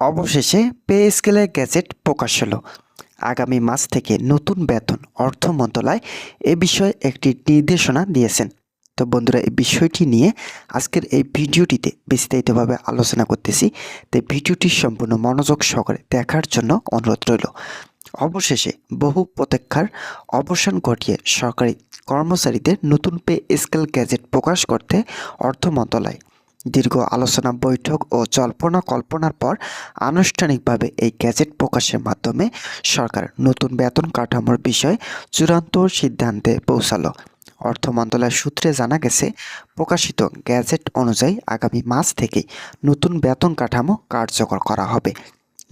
অবশেষে পে স্কেলে গ্যাজেট প্রকাশ হলো। আগামী মাস থেকে নতুন বেতন অর্থ মন্ত্রণালয় এ বিষয়ে একটি নির্দেশনা দিয়েছেন। তো বন্ধুরা, এই বিষয়টি নিয়ে আজকের এই ভিডিওটিতে বিস্তারিতভাবে আলোচনা করতেছি। তাই ভিডিওটি সম্পূর্ণ মনোযোগ সহকারে দেখার জন্য অনুরোধ রইল। অবশেষে বহু প্রতীক্ষার অবসান ঘটিয়ে সরকারি কর্মচারীদের নতুন পে স্কেল গ্যাজেট প্রকাশ করতে অর্থ মন্ত্রণালয় দীর্ঘ আলোচনা বৈঠক ও জল্পনা কল্পনার পর আনুষ্ঠানিকভাবে এই গ্যাজেট প্রকাশের মাধ্যমে সরকার নতুন বেতন কাঠামোর বিষয়ে চূড়ান্ত সিদ্ধান্তে পৌঁছালো। অর্থ মন্ত্রণালয়ের সূত্রে জানা গেছে, প্রকাশিত গ্যাজেট অনুযায়ী আগামী মাস থেকে নতুন বেতন কাঠামো কার্যকর করা হবে,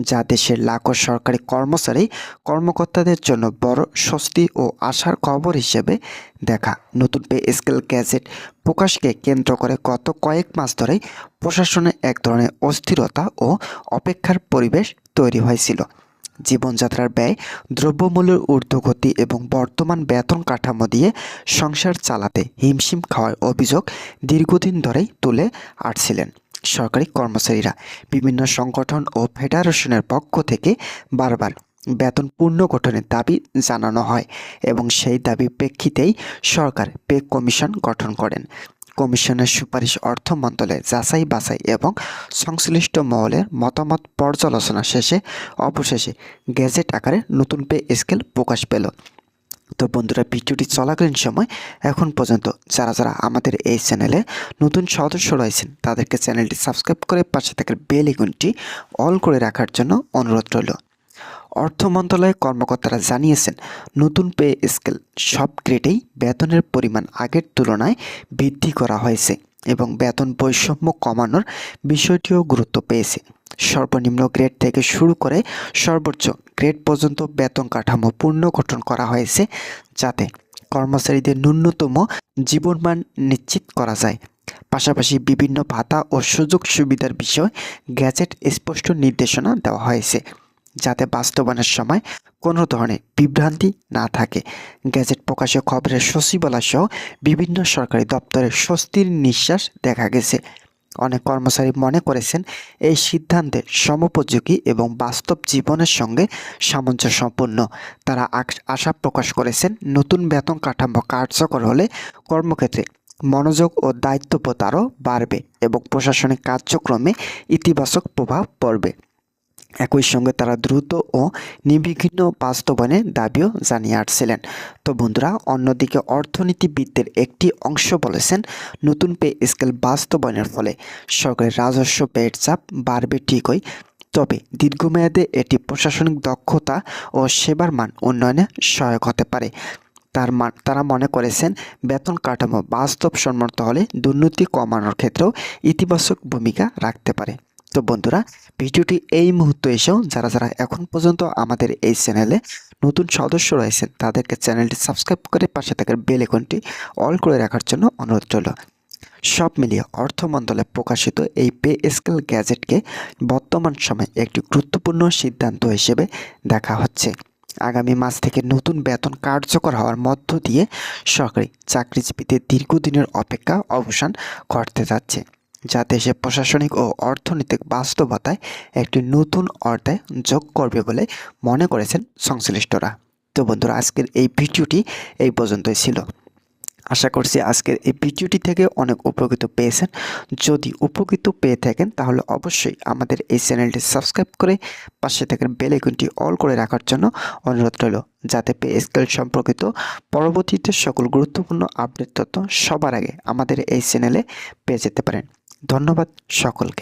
যা দেশের লাখো সরকারি কর্মচারী কর্মকর্তাদের জন্য বড় স্বস্তি ও আশার খবর হিসেবে দেখা। নতুন পে স্কেল গ্যাজেট প্রকাশকে কেন্দ্র করে গত কয়েক মাস ধরেই প্রশাসনে এক ধরনের অস্থিরতা ও অপেক্ষার পরিবেশ তৈরি হয়েছিল। জীবনযাত্রার ব্যয়, দ্রব্যমূল্যের ঊর্ধ্বগতি এবং বর্তমান বেতন কাঠামো দিয়ে সংসার চালাতে হিমশিম খাওয়ার অভিযোগ দীর্ঘদিন ধরেই তুলে আসছিলেন সরকারি কর্মচারীরা। বিভিন্ন সংগঠন ও ফেডারেশনের পক্ষ থেকে বারবার বেতন পুনর্গঠনের দাবি জানানো হয় এবং সেই দাবি প্রেক্ষিতেই সরকার পে কমিশন গঠন করেন। কমিশনের সুপারিশ অর্থ মন্ত্রণালয়ে যাচাই বাছাই এবং সংশ্লিষ্ট মহলের মতামত পর্যালোচনা শেষে অবশেষে গেজেট আকারে নতুন পে স্কেল প্রকাশ পেল। তো বন্ধুরা, ভিডিওটি চলাকালীন সময় এখন পর্যন্ত যারা যারা আমাদের এই চ্যানেলে নতুন সদস্য রয়েছেন, তাদেরকে চ্যানেলটি সাবস্ক্রাইব করে পাশে থাকার বেল আইকনটি অল করে রাখার জন্য অনুরোধ রইল। অর্থ মন্ত্রণালয়ের কর্মকর্তারা জানিয়েছেন, নতুন পে স্কেল সব গ্রেডেই বেতনের পরিমাণ আগের তুলনায় বৃদ্ধি করা হয়েছে এবং বেতন বৈষম্য কমানোর বিষয়টিও গুরুত্ব পেয়েছে। সর্বনিম্ন গ্রেড থেকে শুরু করে সর্বোচ্চ গ্রেড পর্যন্ত বেতন কাঠামো পুনর্গঠন করা হয়েছে যাতে কর্মচারীদের ন্যূনতম জীবনমান নিশ্চিত করা যায়। পাশাপাশি বিভিন্ন ভাতা ও সুযোগ সুবিধার বিষয়ে গ্যাজেট স্পষ্ট নির্দেশনা দেওয়া হয়েছে। যাতে বাস্তবায়নের সময় কোনো ধরনের বিভ্রান্তি না থাকে। গ্যাজেট প্রকাশে খবরের সচিবালয় সহ বিভিন্ন সরকারি দপ্তরে স্বস্তির নিঃশ্বাস দেখা গেছে। অনেক কর্মচারী মনে করেছেন, এই সিদ্ধান্তের সমোপযোগী এবং বাস্তব জীবনের সঙ্গে সামঞ্জস্যপূর্ণ। তারা আশা প্রকাশ করেছেন, নতুন বেতন কাঠামো কার্যকর হলে কর্মক্ষেত্রে মনোযোগ ও দায়িত্ববোধ আরও বাড়বে এবং প্রশাসনিক কার্যক্রমে ইতিবাচক প্রভাব পড়বে। একই সঙ্গে তারা দ্রুত ও নির্বিঘ্ন বাস্তবায়নের দাবিও জানিয়ে আসছিলেন। তো বন্ধুরা, অন্যদিকে অর্থনীতিবিদদের একটি অংশ বলেছেন, নতুন পে স্কেল বাস্তবায়নের ফলে সরকারের রাজস্ব ব্যয়ের চাপ বাড়বে ঠিকই, তবে দীর্ঘমেয়াদে এটি প্রশাসনিক দক্ষতা ও সেবার মান উন্নয়নে সহায়ক হতে পারে। তার তারা মনে করেছেন, বেতন কাঠামো বাস্তবসম্মত হলে দুর্নীতি কমানোর ক্ষেত্রেও ইতিবাচক ভূমিকা রাখতে পারে। তো বন্ধুরা, ভিডিওটি এই মুহূর্তে এসেও যারা যারা এখন পর্যন্ত আমাদের এই চ্যানেলে নতুন সদস্য রয়েছেন, তাদেরকে চ্যানেলটি সাবস্ক্রাইব করে পাশে থাকার বেল আইকনটি অল করে রাখার জন্য অনুরোধ রইল। সব মিলিয়ে অর্থ মন্ত্রণালয়ে প্রকাশিত এই পে স্কেল গ্যাজেটকে বর্তমান সময়ে একটি গুরুত্বপূর্ণ সিদ্ধান্ত হিসেবে দেখা হচ্ছে। আগামী মাস থেকে নতুন বেতন কার্যকর হওয়ার মধ্য দিয়ে সরকারি চাকরিজীবীদের দীর্ঘদিনের অপেক্ষা অবসান ঘটতে যাচ্ছে। যা দেশের প্রশাসনিক ও অর্থনৈতিক বাস্তবতায় একটি নতুন অধ্যায় যোগ করবে বলে মনে করেছেন সংশ্লিষ্টরা। তো বন্ধুরা, আজকের এই ভিডিওটি এই পর্যন্তই ছিল। আশা করছি আজকের এই ভিডিওটি থেকে অনেক উপকৃত পেয়েছেন। যদি উপকৃত পেয়ে থাকেন, তাহলে অবশ্যই আমাদের এই চ্যানেলটি সাবস্ক্রাইব করে পাশে থাকার বেল আইকনটি অল করে রাখার জন্য অনুরোধ রইল, যাতে পে স্কেল সম্পর্কিত পরবর্তীতে সকল গুরুত্বপূর্ণ আপডেট তথ্য সবার আগে আমাদের এই চ্যানেলে পেয়ে যেতে পারেন। ধন্যবাদ সকলকে।